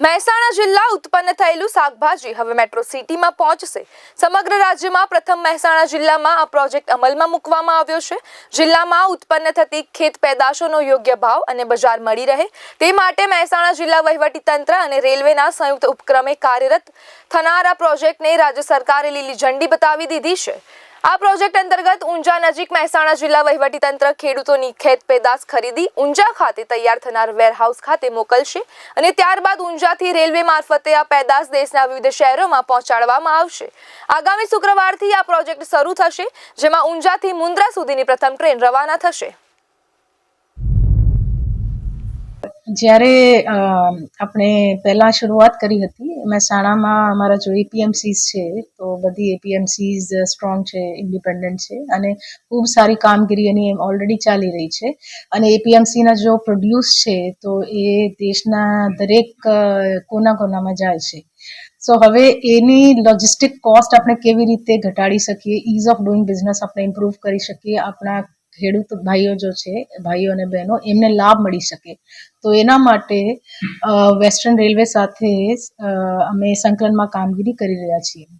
મહેસાણા જિલ્લા ઉત્પન્ન થયેલું શાકભાજી હવે મેટ્રો સિટીમાં પહોંચશે. સમગ્ર રાજ્યમાં પ્રથમ મહેસાણા જિલ્લામાં આ પ્રોજેક્ટ અમલમાં મૂકવામાં આવ્યો છે. જિલ્લામાં ઉત્પન્ન થતી ખેત પેદાશોનો યોગ્ય ભાવ અને બજાર મળી રહે તે માટે મહેસાણા જિલ્લા વહીવટીતંત્ર અને રેલવેના સંયુક્ત ઉપક્રમે કાર્યરત થનાર પ્રોજેક્ટને રાજ્ય સરકારે લીલી ઝંડી બતાવી દીધી છે. આ પ્રોજેક્ટ અંતર્ગત ઊંઝા નજીક મહેસાણા જિલ્લા વહીવટીતંત્ર ખેડૂતોની ખેત પેદાશ ખરીદી ઊંઝા ખાતે તૈયાર થનાર વેરહાઉસ ખાતે મોકલશે અને ત્યારબાદ ઊંઝાથી રેલવે મારફતે આ પેદાશ દેશના વિવિધ શહેરોમાં પહોંચાડવામાં આવશે. આગામી શુક્રવારથી આ પ્રોજેક્ટ શરૂ થશે, જેમાં ઊંઝાથી મુન્દ્રા સુધીની પ્રથમ ટ્રેન રવાના થશે. જ્યારે આપણે પહેલાં શરૂઆત કરી હતી મહેસાણામાં અમારા જો એપીએમસીસ છે, તો બધી એપીએમસીસ સ્ટ્રોંગ છે ઇન્ડિપેન્ડન્ટ છે, અને ખૂબ સારી કામગીરી એની એમ ઓલરેડી ચાલી રહી છે. અને એપીએમસીના જો પ્રોડ્યુસ છે, તો એ દેશના દરેક કોના કોનામાં જાય છે. સો હવે એની લોજિસ્ટિક કોસ્ટ આપણે કેવી રીતે ઘટાડી શકીએ ઇઝ ઓફ ડુઈંગ બિઝનેસ આપણે ઇમ્પ્રૂવ કરી શકીએ, આપણા ખેડૂત ભાઈઓ જો છે, ભાઈઓ અને બહેનો, એમને લાભ મળી શકે. તો એના માટે વેસ્ટર્ન રેલવે સાથે અમે સંકલનમાં કામગીરી કરી રહ્યા છીએ.